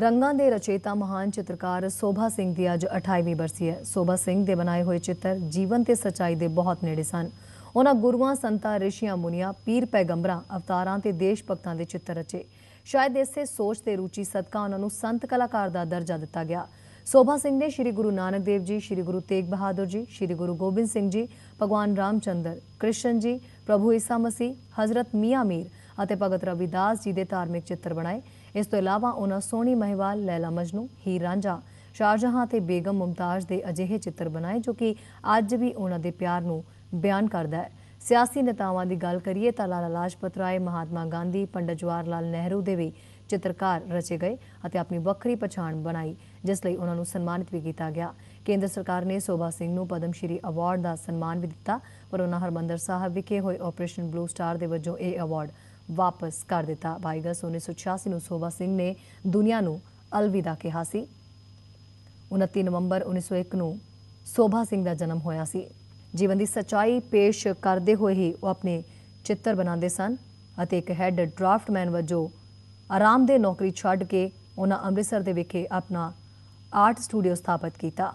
ਰੰਗਾਂ ਦੇ ਰਚੇਤਾ ਮਹਾਨ ਚਿੱਤਰਕਾਰ ਸੋਭਾ ਸਿੰਘ ਦੀ ਅੱਜ 28ਵੀਂ ਬਰਸੀ ਹੈ। ਸੋਭਾ ਸਿੰਘ ਦੇ ਬਣਾਏ ਹੋਏ ਚਿੱਤਰ ਜੀਵਨ ਤੇ ਸਚਾਈ ਦੇ ਬਹੁਤ ਨੇੜੇ ਸਨ। ਉਹਨਾਂ ਗੁਰੂਆਂ, ਸੰਤਾਂ, ਰਿਸ਼ੀਆਂ, ਮੁਨੀਆਂ, ਪੀਰ ਪੈਗੰਬਰਾਂ, ਅਵਤਾਰਾਂ ਤੇ ਦੇਸ਼ ਭਗਤਾਂ ਦੇ ਚਿੱਤਰ ਰਚੇ। ਸ਼ਾਇਦ ਇਸੇ ਸੋਚ ਤੇ ਰੁਚੀ ਸਦਕਾ ਉਹਨਾਂ ਨੂੰ ਸੰਤ ਕਲਾਕਾਰ ਦਾ ਦਰਜਾ ਦਿੱਤਾ ਗਿਆ। ਸੋਭਾ ਸਿੰਘ ਨੇ ਸ੍ਰੀ ਗੁਰੂ ਨਾਨਕ ਦੇਵ ਜੀ, ਸ੍ਰੀ ਗੁਰੂ ਤੇਗ ਬਹਾਦਰ ਜੀ, ਸ੍ਰੀ ਗੁਰੂ ਗੋਬਿੰਦ ਸਿੰਘ ਜੀ, ਭਗਵਾਨ ਰਾਮਚੰਦਰ ਕ੍ਰਿਸ਼ਨ ਜੀ, ਪ੍ਰਭੂ ਈਸਾ ਮਸੀਹ, ਹਜ਼ਰਤ ਮੀਆਂ ਮੀਰ ਅਤੇ ਭਗਤ ਰਵਿਦਾਸ ਜੀ ਦੇ ਧਾਰਮਿਕ ਚਿੱਤਰ ਬਣਾਏ। ਇਸ ਤੋਂ ਇਲਾਵਾ ਉਹਨਾਂ ਸੋਹਣੀ ਮਹਿਵਾਲ, ਲੈਲਾ ਮਜਨੂ, ਹੀਰ ਰਾਂਝਾ, ਸ਼ਾਹਜਹਾਂ ਤੇ ਬੇਗਮ ਮੁਮਤਾਜ਼ ਦੇ ਅਜਿਹੇ ਚਿੱਤਰ ਬਣਾਏ ਜੋ ਕਿ ਅੱਜ ਵੀ ਉਹਨਾਂ ਦੇ ਪਿਆਰ ਨੂੰ ਬਿਆਨ ਕਰਦਾ ਹੈ। ਸਿਆਸੀ ਨੇਤਾਵਾਂ ਦੀ ਗੱਲ ਕਰੀਏ ਤਾਂ ਲਾਲਾ ਲਾਜਪਤ ਰਾਏ, ਮਹਾਤਮਾ ਗਾਂਧੀ, ਪੰਡਤ ਜਵਾਹਰ ਲਾਲ ਨਹਿਰੂ ਦੇ ਵੀ ਚਿੱਤਰਕਾਰ ਰਚੇ ਗਏ ਅਤੇ ਆਪਣੀ ਵੱਖਰੀ ਪਛਾਣ ਬਣਾਈ, ਜਿਸ ਲਈ ਉਹਨਾਂ ਨੂੰ ਸਨਮਾਨਿਤ ਵੀ ਕੀਤਾ ਗਿਆ। ਕੇਂਦਰ ਸਰਕਾਰ ਨੇ ਸੋਭਾ ਸਿੰਘ ਨੂੰ ਪਦਮ ਸ਼੍ਰੀ ਅਵਾਰਡ ਦਾ ਸਨਮਾਨ ਵੀ ਦਿੱਤਾ, ਪਰ ਉਹਨਾਂ ਹਰਮੰਦਰ ਸਾਹਿਬ ਵਿਖੇ ਹੋਏ ਆਪਰੇਸ਼ਨ ਬਲੂ ਸਟਾਰ ਦੇ ਵਜੋਂ ਇਹ ਅਵਾਰਡ ਵਾਪਸ ਕਰ ਦਿੱਤਾ। 22 ਅਗਸਤ 1986 ਨੂੰ ਸੋਭਾ ਸਿੰਘ ਨੇ ਦੁਨੀਆ ਨੂੰ ਅਲਵਿਦਾ ਕਿਹਾ ਸੀ। 29 ਨਵੰਬਰ 1901 ਨੂੰ ਸੋਭਾ ਸਿੰਘ ਦਾ ਜਨਮ ਹੋਇਆ ਸੀ। ਜੀਵਨ ਦੀ ਸਚਾਈ ਪੇਸ਼ ਕਰਦੇ ਹੋਏ ਹੀ ਉਹ ਆਪਣੇ ਚਿੱਤਰ ਬਣਾਉਂਦੇ ਸਨ ਅਤੇ ਇੱਕ ਹੈੱਡ ਡਰਾਫਟਮੈਨ ਵਜੋਂ ਆਰਾਮਦੇ ਨੌਕਰੀ ਛੱਡ ਕੇ ਉਹਨਾਂ ਅੰਮ੍ਰਿਤਸਰ ਦੇ ਵਿਖੇ ਆਪਣਾ ਆਰਟ ਸਟੂਡੀਓ ਸਥਾਪਿਤ ਕੀਤਾ।